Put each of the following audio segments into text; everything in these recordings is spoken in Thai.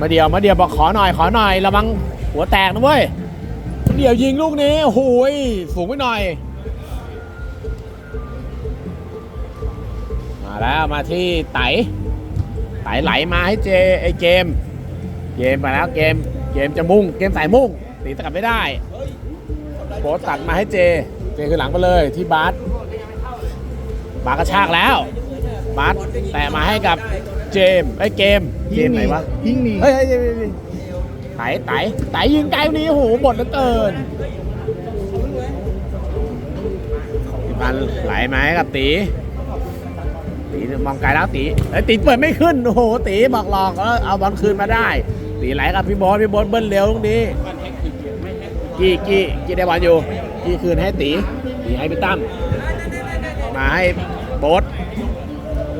มาเดียวมาเดียวบอกขอหน่อยขอหน่อยระวังหัวแตกนะเว้ยมาเดียวยิงลูกนี้โอ้โหยสูงไปหน่อย มาแล้วมาที่ไตไตไหลมาให้เจไอเกม เกมไปแล้วเกมเกมจะมุ่งเกมสายมุ่งตีสกัดไม่ได้โบตัดมาให้เจ เจคือหลังไปเลยที่บาสบาสกระชากแล้วบาสแตะมาให้กับ เจมส์ไอ้ยเกมเกมไหนวะยิงหนีเฮ้ยเฮ้ยเฮ้ยเฮ้ยเฮ้ยไตไตไตยิงไกลวันนี้โอ้โหบดเหลือเกินพี่พันธุ์ไหลมาให้กับตีตีมองไกลแล้วตีไอ้ยตีเปิดไม่ขึ้นโอ้โหตีบอกหลอกแล้วเอาบอลคืนมาได้ ตีไหลกับพี่บอสพี่บอสเบิ้ลเร็วตรงนี้ กี้กี้กี้ได้บอลอยู่ กี้คืนให้ตีตีให้พี่ตั้มมาให้โบส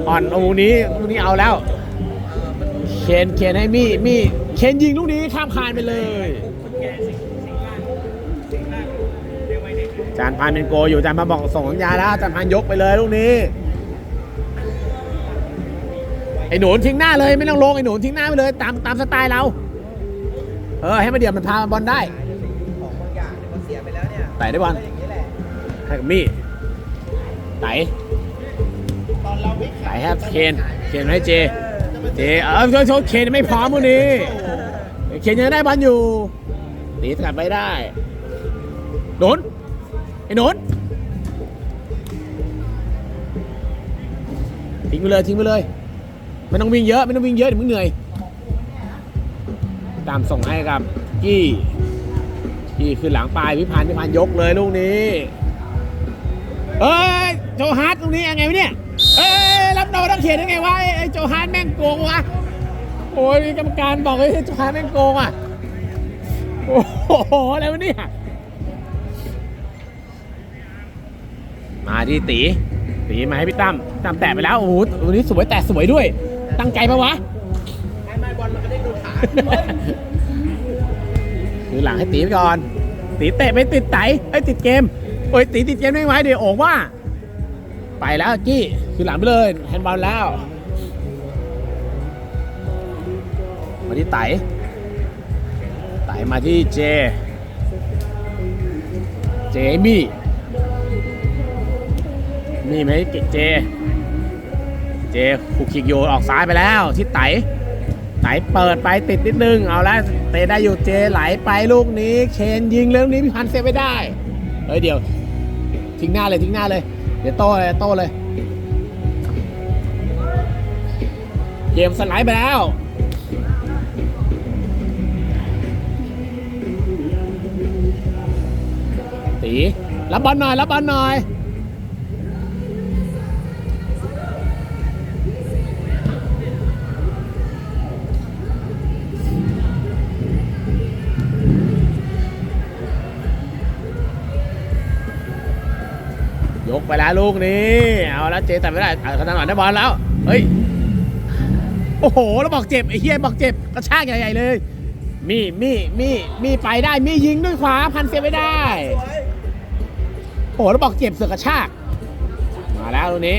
อ่อนโอ้นี้ลูกนี้เอาแล้ว เคนเคนให้มี่มี่เคนยิงลูกนี้ข้ามคานไปเลย จานพานเป็นโกอยู่จานพานบอกส่งสัญญาแล้วจานพานยกไปเลยลูกนี้ไอ้หนูทิ้งหน้าเลยไม่ต้องลงไอ้หนูทิ้งหน้าไปเลย ตามตามสไตล์เรา เออให้มาเดี๋ยวมันพาบอลได้ของบางอย่างเนี่ยมันเสียไปแล้วยไต่ได้บอลอย่างนี้แหละให้กับมี่ไต่ ตอนเราไม่ไต่ให้เคนเคนให้เจ เจเออโชว์โชว์เคนไม่พร้อมวกนี้เคนยังได้บอลอยู่ตีสกัดไม่ได้หนุนไอ้หนุนทิ้งไปเลยทิ้งไปเลยไม่ต้องวิ่งเยอะไม่ต้องวิ่งเยอะเดี๋ยวมึงเหนื่อย ตามส่งให้กับกี้กี้คือหลังปลายพิพันธ์พิพันธ์ยกเลยลูกนี้เอ้ยโจฮาร์ดตรงนี้ยังไงวะเนี่ย ต้องเขียนยังไงวะไอ้ไอ้โจฮาร์ดแม่งโกงวะโอ้ยกรรมการบอกเลยโจฮาร์ดแม่งโกงอะโอ้โหอะไรวะเนี่ยมาที่ตีตีมาให้พี่ตั้มตั้มแตะไปแล้วโอ้โหวันนี้สวยแตะสวยด้วย ตั้งใจปะวะไม่ไม่บอลมันก็ได้ดูขาคือหลังให้ตีไปก่อน ตีเตะไปติดไตไอ้ยติดเกมโอ้ยตีติดเกมได้ไหมเดี๋ยวโอ่งว่า ไปแล้วกี้ คือหลังไปเลยแฮนด์บอลแล้วมาที่ไตไตมาที่เจ เจมี่มีไหมเจ เจคุกคิกโยออกซ้ายไปแล้วที่ไตไหลเปิดไปติดนิดนึง เอาละเตะได้อยู่เจไหลไปลูกนี้เคนยิงเรื่องนี้พี่พันธ์เซฟไม่ได้ เฮ้ยเดี๋ยว ทิ้งหน้าเลยทิ้งหน้าเลย เดี๋ยวโต้เลยโต้เลย เกมสไลด์ไปแล้ว ตีรับบอลหน่อย รับบอลหน่อยยกไปแล้วลูกนี้ เอาแล้วเจแต่ไม่ได้เอาขนาดหน่อยได้บอลแล้ว เฮ้ย โอ้โห แล้วบอกเจ็บไอ้เฮียบอกเจ็บกระชากใหญ่ๆเลย มีมีมีมีไปได้ มียิงด้วยขวาพันเสียไม่ได้ โอ้โห แล้วบอกเจ็บเสือกกระชาก มาแล้วตรงนี้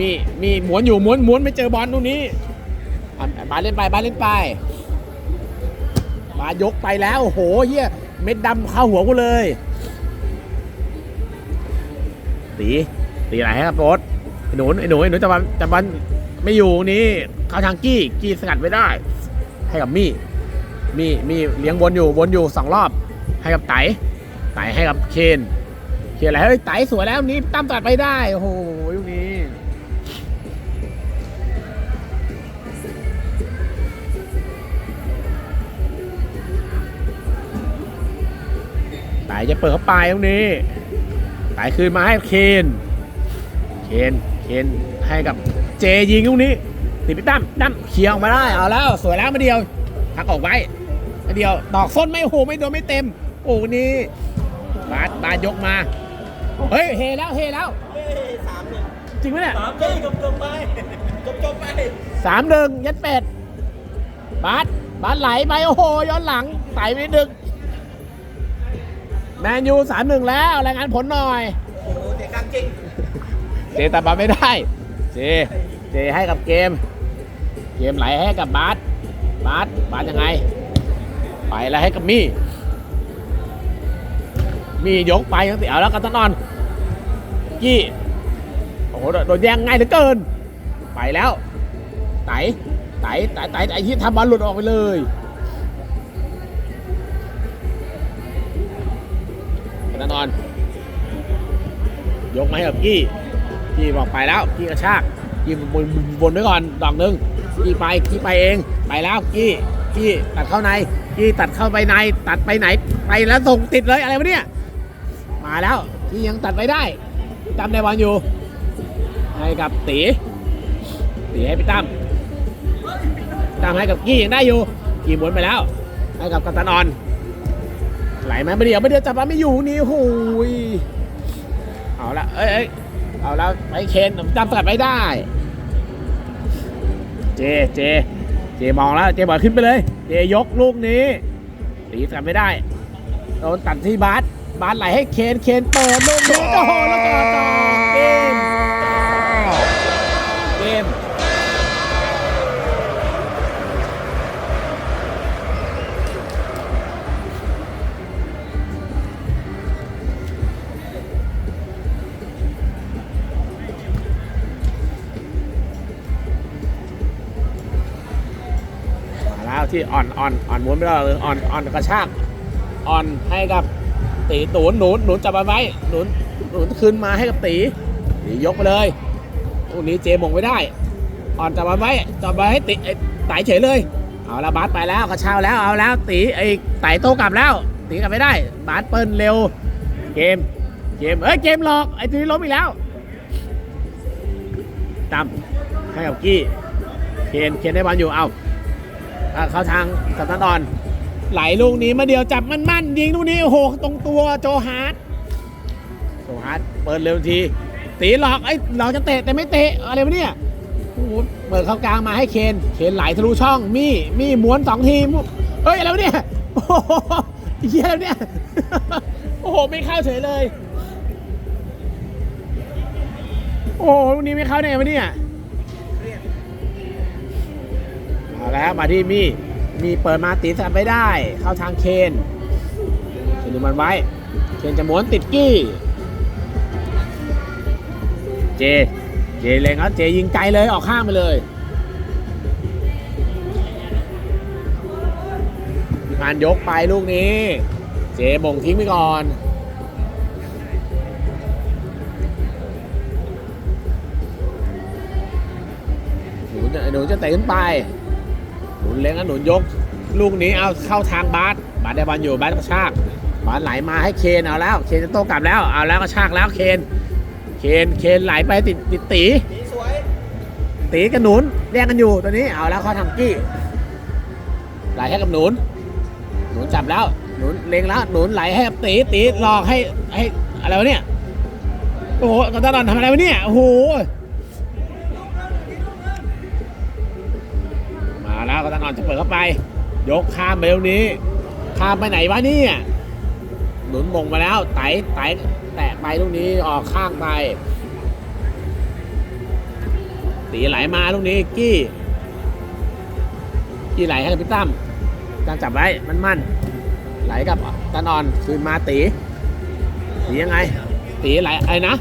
มีมีหมุนอยู่หมุนหมุนไม่เจอบอลตรงนี้บาเล่นไปบาเล่นไปบายกไปแล้วโอ้โหเฮียเม็ดดำเข้าหัวกูเลยตีตีอะไรให้ครับโรถไอ้หนูไอ้หนูไอ้หนูจะบันจะบัน ไม่อยู่นี่เขาทางกี้กี้สกัดไม่ได้ ให้กับมี่มี่มี่เลี้ยงวนอยู่วนอยู่สองรอบ ให้กับไตไตให้กับเคนเคนอะไรเฮ้ยไตสวยแล้วนี้ตั้มตัดไปได้โอ้โหลูกนี้ไตจะเปิดเข้าไปตรงนี้ไตคืนมาให้เคน เคน เคนให้กับ เจยิงลูกนี้ติดไปตั้มตั้มเคลียร์ออกมาได้เอาแล้วสวยแล้วมาเดียวพักออกไว้มาเดียวดอกส้นไม่โอ้โหไม่โดนไม่เต็ม โอ้นี่บาสบาสยกมาเฮ้ยเฮแล้วเฮแล้วสามหนึ่งจริงไหมเนี่ยสามเฮ้ยจบจบไปจบจบไปสามหนึ่งยัดเป็ดบาสบาสไหลไปโอ้โหย้อนหลังไต่ไปนิดนึงแมนยูสามหนึ่งแล้วรายงานผลหน่อยโอ้โหเสียกลางจริงเจตัดบอลไม่ได้เจ เจให้กับเกม เกมไหลให้กับบาสบาสบาสยังไง ไปแล้วให้กับมี่ มี่ยกไปตั้งแต่เอาแล้วกันตะนอนกี้โอ้โหโดนแย่งง่ายเหลือเกิน ไปแล้วไตไตไตไตไตที่ทำบอลหลุดออกไปเลยกันตะนอน ยกมาให้กับกี้ กี้บอกไปแล้ว กี้กระชาก กี้บนบนไว้ก่อนดอกหนึ่งกี้ไปกี้ไปเองไปแล้วกี้กี้ตัดเข้าในกี้ตัดเข้าไปในตัดไปไหน ไปแล้วส่งติดเลยอะไรวะเนี่ยมาแล้วที่ยังตัดไม่ได้จำได้บอลอยู่ให้กับตีตีให้พี่ตั้มตั้มให้กับกี้ยังได้อยู่กี้หมุนไปแล้ว ให้กับกัปตันออนไหลไหมไม่เดียวไม่เดียวจับมันไม่อยู่นี่หูยเอาละเอ้ยเอาแล้วไอ้เคนจำตัดไม่ได้ เจ เจ เจมองแล้ว เจบอลขึ้นไปเลย เจยกลูกนี้ตีตัดไม่ได้ โดนตัดที่บาสบาสไหลให้เคน เคนเปิดลูกนี้โอ้โหแล้วก็ ที่อ่อนอ่อนอ่อนม้วนไม่ได้เลยอ่อนอ่อนกระชากอ่อนให้กับตีตูนหนุนหนุนจับเอาไว้หนุนหนุนคืนมาให้กับตีตียกไปเลยลูกนี้เจมงไม่ได้ อ่อนจับเอาไว้จับเอาไวให้ตีไอ้ไต่เฉยเลยเอาละบาสไปแล้วกระชากแล้วเอาแล้วตีไอ้ไต่โตกลับแล้วตีกลับไม่ได้ บาสเปิ้ลเร็ว เกมเกมเอ้ยเกมหลอกไอ้ตีล้มอีกแล้วตามให้กับกี้เคนเคนได้บอลอยู่เอา อะเข้าทางกัปตันออน ไหลลูกนี้มาเดียวจับมันมั่นยิงลูกนี้โอ้โหตรงตัวโจฮาร์ดโจฮาร์ดเปิดเร็วทีตีหลอกไอ้หลอกจะเตะแต่ไม่เตะอะไรวะเนี่ยโอ้โหเปิดเข้ากลางมาให้เคนเคนไหลทะลุช่องมี่มี่ม้วนสองทีมุเฮ้ยอะไรวะเนี่ยโอ้โหเฮียอะไรวเนี่ยโอ้โหไม่เข้าเฉยเลย โอ้โหลูกนี้ไม่เข้าได้ไงวะเนี่ย เอาแล้วมาที่มี่มีเปิดมาตีสับไม่ได้ เข้าทางเคนเคนดูมันไว้ เคนจะหม้วนติดกี้ เจ เจเลงแล้วเจยิงไกลเลยออกข้างไปเลยมีการยกไปลูกนี้ เจบ่งทิ้งไปก่อนหนูจะหนูจะเตะขึ้นไป หนุนเล็งแล้วหนุนยก ลูกนี้เอาเข้าทางบาสบาสได้บอลอยู่บาสกระชากบาสไหลมาให้เคนเอาแล้ว เคนจะโต้กลับแล้วเอาแล้วกระชากแล้วเคน เคนเคนไหลไปติดติดตีตีกับหนุนแย่งกันอยู่ตัวนี้เอาแล้วเขาทางกี้ไหลให้กับหนุน หนุนจับแล้วหนุนเล็งแล้วหนุนไหลให้กับตีตีหลอกให้ให้อะไรวะเนี่ยโอ้โหตอนตอนทำอะไรวะเนี่ยโอ้โห มาแล้วก็ตอนจะเปิดเข้าไป ยกข้ามไปตรงนี้ ข้ามไปไหนวะเนี่ย หนุนมงมาแล้วไต่ไต่แตะไปลูกนี้ออกข้างไป ตีไหลมาลูกนี้กี้กี้ไหลให้กับพี่ตั้มตั้มจับไว้มันมั่นไหลกับตันออนคืนมาตีตียังไง ตีไหลอะไรนะ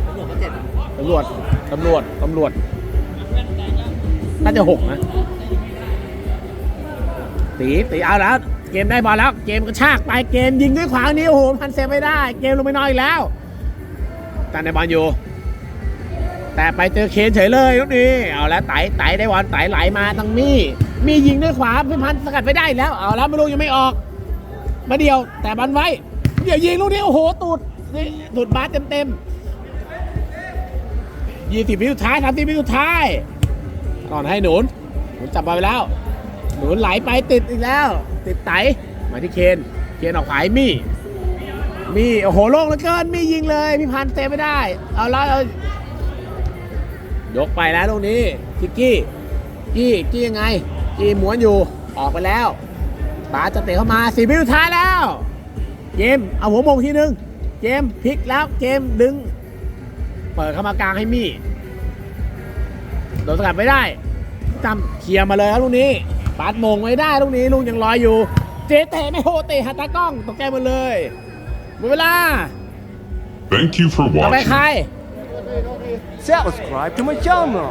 ตำรวจตำรวจตำรวจตำรวจน่าจะหกนะ ตีตีเอาแล้วเกมได้บอลแล้ว เกมกระชากไปเกมยิงด้วยขวานี้โอ้โหพันเซฟไม่ได้ เกมลงไปนอนอีกแล้วแตันในบอลอยู่แต่ไปเจอเคนเฉยเลยลูกนี้เอาแล้วไต่ไต่ได้บอลไต่ไหลมาทางมี่มียิงด้วยขวาพิพันธ์สกัดไม่ได้แล้วเอาแล้วไม่รู้ยังไม่ออก มาเดียวแต่บอลไว้ เดี๋ยวยิงลูกนี้โอ้โหตูดนี่ตูดบาสเต็มเต็มยี่สิบวิสุดท้ายสามสิบวิสุดท้ายก่อนให้หนุนหนุนจับบอลไปแล้ว นุนไหลไปติดอีกแล้ว ติดไตมาที่เคนเคนออกขายมี่มี่โอ้โหโล่งเหลือเกินมี่ยิงเลยพี่พันเตะไม่ได้ เอาแล้วเอายกไปแล้วลูกนี้ทิกกี้กี้กี้ยังไงกี้หมวนอยู่ออกไปแล้วตาจะเตะเข้ามาสี่วิสุดท้ายแล้วเกมเอาหัวมงทีนึงเกมพลิกแล้วเกมดึง เปิดเข้ามากลางให้มี่โดนสกัดไม่ได้จำเคลียร์มาเลยครับลูกนี้ ปาดมงไม่ได้ลูกนี้ลูกยังลอยอยู่ เจเตะไม่โหเตะหาตากล้องตกใจหมดเลยหมดเวลา Thank you for ต่อไป watching. ใคร Subscribe to my channel.